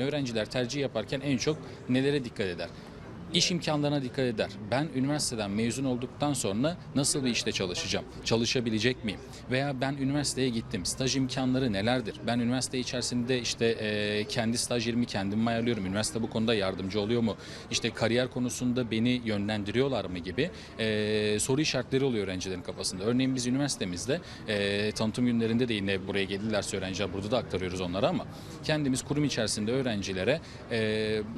Öğrenciler tercih yaparken en çok nelere dikkat eder? İş imkanlarına dikkat eder. Ben üniversiteden mezun olduktan sonra nasıl bir işte çalışacağım? Çalışabilecek miyim? Veya ben üniversiteye gittim. Staj imkanları nelerdir? Ben üniversite içerisinde işte e, kendi stajyerimi kendim ayarlıyorum. Üniversite bu konuda yardımcı oluyor mu? İşte kariyer konusunda beni yönlendiriyorlar mı gibi e, soru işaretleri oluyor öğrencilerin kafasında. Örneğin biz üniversitemizde e, tanıtım günlerinde de yine buraya gelirlerse öğrenciler burada da aktarıyoruz onlara ama kendimiz kurum içerisinde öğrencilere e,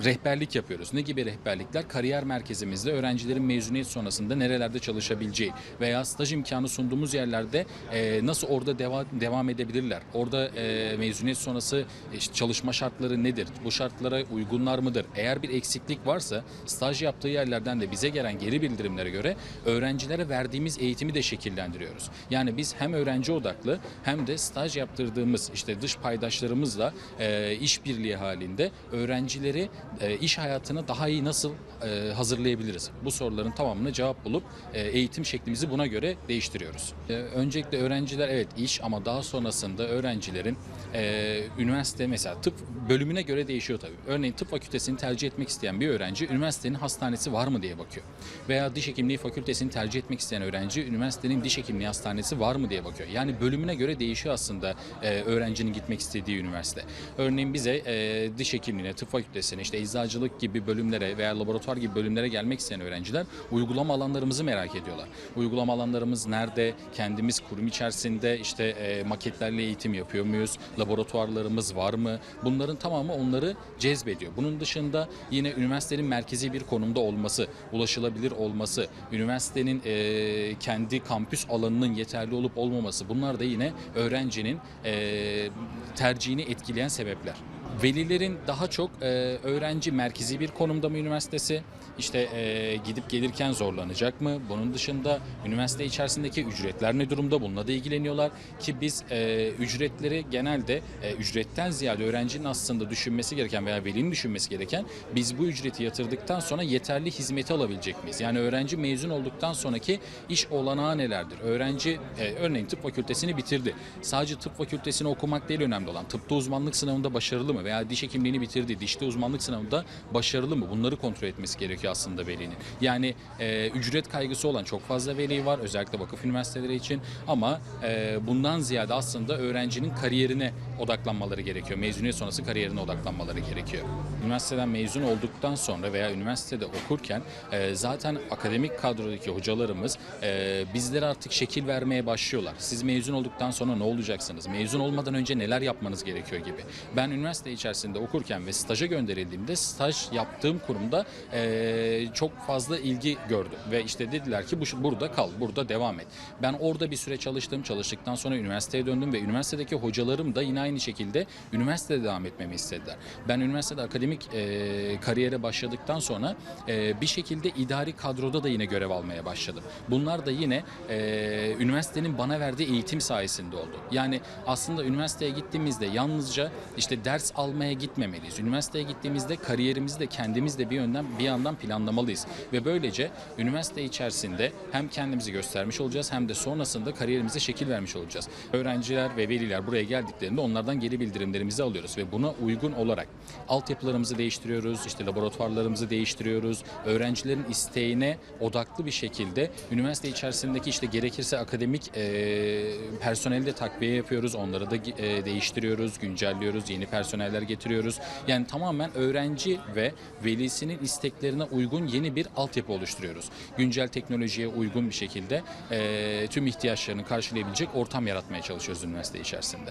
rehberlik yapıyoruz. Ne gibi rehberlikler? Kariyer merkezimizde öğrencilerin mezuniyet sonrasında nerelerde çalışabileceği veya staj imkanı sunduğumuz yerlerde e, nasıl orada deva, devam edebilirler? Orada e, mezuniyet sonrası işte çalışma şartları nedir? Bu şartlara uygunlar mıdır? Eğer bir eksiklik varsa staj yaptığı yerlerden de bize gelen geri bildirimlere göre öğrencilere verdiğimiz eğitimi de şekillendiriyoruz. Yani biz hem öğrenci odaklı hem de staj yaptırdığımız işte dış paydaşlarımızla e, işbirliği halinde öğrencileri e, iş hayatına daha iyi nasıl e, hazırlayabiliriz? Bu soruların tamamına cevap bulup e, eğitim şeklimizi buna göre değiştiriyoruz. E, öncelikle öğrenciler evet iş ama daha sonrasında öğrencilerin e, üniversite mesela tıp bölümüne göre değişiyor tabii. Örneğin tıp fakültesini tercih etmek isteyen bir öğrenci üniversitenin hastanesi var mı diye bakıyor. Veya diş hekimliği fakültesini tercih etmek isteyen öğrenci üniversitenin diş hekimliği hastanesi var mı diye bakıyor. Yani bölümüne göre değişiyor aslında e, öğrencinin gitmek istediği üniversite. Örneğin bize e, diş hekimliğine, tıp fakültesine, işte eczacılık gibi bölümlere veya laboratuvar gibi bölümlere gelmek isteyen öğrenciler uygulama alanlarımızı merak ediyorlar. Uygulama alanlarımız nerede? Kendimiz kurum içerisinde işte e, maketlerle eğitim yapıyor muyuz? Laboratuvarlarımız var mı? Bunların tamamı onları cezbediyor. Bunun dışında yine üniversitenin merkezi bir konumda olması, ulaşılabilir olması, üniversitenin e, kendi kampüs alanının yeterli olup olmaması bunlar da yine öğrencinin e, tercihini etkileyen sebepler. Velilerin daha çok e, öğrenci merkezi bir konumda mı üniversitesi? İşte e, gidip gelirken zorlanacak mı? Bunun dışında üniversite içerisindeki ücretler ne durumda? Bununla da ilgileniyorlar ki biz e, ücretleri genelde e, ücretten ziyade öğrencinin aslında düşünmesi gereken veya velinin düşünmesi gereken biz bu ücreti yatırdıktan sonra yeterli hizmeti alabilecek miyiz? Yani öğrenci mezun olduktan sonraki iş olanağı nelerdir? Öğrenci e, örneğin tıp fakültesini bitirdi. Sadece tıp fakültesini okumak değil önemli olan. Tıpta uzmanlık sınavında başarılı mı? Veya diş hekimliğini bitirdi. Dişte uzmanlık sınavında başarılı mı? Bunları kontrol etmesi gerekiyor aslında velinin. Yani e, ücret kaygısı olan çok fazla veli var. Özellikle vakıf üniversiteleri için. Ama e, bundan ziyade aslında öğrencinin kariyerine odaklanmaları gerekiyor. Mezuniyet sonrası kariyerine odaklanmaları gerekiyor. Üniversiteden mezun olduktan sonra veya üniversitede okurken e, zaten akademik kadrodaki hocalarımız e, bizlere artık şekil vermeye başlıyorlar. Siz mezun olduktan sonra ne olacaksınız? Mezun olmadan önce neler yapmanız gerekiyor gibi. Ben üniversite içerisinde okurken ve staja gönderildiğimde staj yaptığım kurumda e, çok fazla ilgi gördüm ve işte dediler ki bu burada kal, burada devam et. Ben orada bir süre çalıştım. Çalıştıktan sonra üniversiteye döndüm ve üniversitedeki hocalarım da yine aynı şekilde üniversitede devam etmemi istediler. Ben üniversitede akademik e, kariyere başladıktan sonra e, bir şekilde idari kadroda da yine görev almaya başladım. Bunlar da yine e, üniversitenin bana verdiği eğitim sayesinde oldu. Yani aslında üniversiteye gittiğimizde yalnızca işte ders almaya gitmemeliyiz. Üniversiteye gittiğimizde kariyerimizi de kendimiz de bir yönden bir yandan planlamalıyız. Ve böylece üniversite içerisinde hem kendimizi göstermiş olacağız hem de sonrasında kariyerimize şekil vermiş olacağız. Öğrenciler ve veliler buraya geldiklerinde onlardan geri bildirimlerimizi alıyoruz ve buna uygun olarak altyapılarımızı değiştiriyoruz, işte laboratuvarlarımızı değiştiriyoruz. Öğrencilerin isteğine odaklı bir şekilde üniversite içerisindeki işte gerekirse akademik e, personeli de takviye yapıyoruz. Onları da e, değiştiriyoruz, güncelliyoruz, yeni personeller getiriyoruz. Yani tamamen öğrenci ve velisinin isteklerine uygun yeni bir altyapı oluşturuyoruz. Güncel teknolojiye uygun bir şekilde e, tüm ihtiyaçlarını karşılayabilecek ortam yaratmaya çalışıyoruz üniversite içerisinde.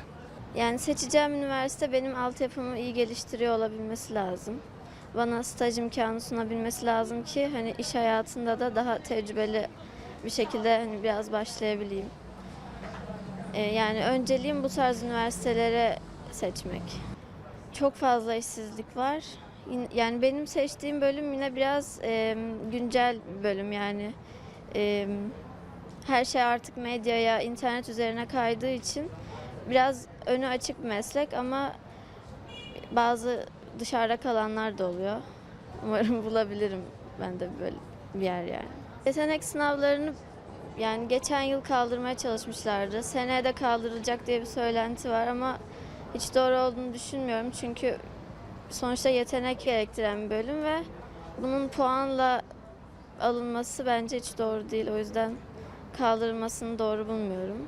Yani seçeceğim üniversite benim altyapımı iyi geliştiriyor olabilmesi lazım. Bana staj imkanı sunabilmesi lazım ki hani iş hayatında da daha tecrübeli bir şekilde hani biraz başlayabileyim. Ee, yani önceliğim bu tarz üniversitelere seçmek. Çok fazla işsizlik var. Yani benim seçtiğim bölüm yine biraz e, güncel bölüm yani. E, her şey artık medyaya, internet üzerine kaydığı için biraz önü açık bir meslek ama bazı dışarıda kalanlar da oluyor. Umarım bulabilirim ben de böyle bir yer yani. Yetenek sınavlarını yani geçen yıl kaldırmaya çalışmışlardı. Seneye de kaldırılacak diye bir söylenti var ama hiç doğru olduğunu düşünmüyorum. Çünkü sonuçta yetenek gerektiren bir bölüm ve bunun puanla alınması bence hiç doğru değil. O yüzden kaldırılmasını doğru bulmuyorum.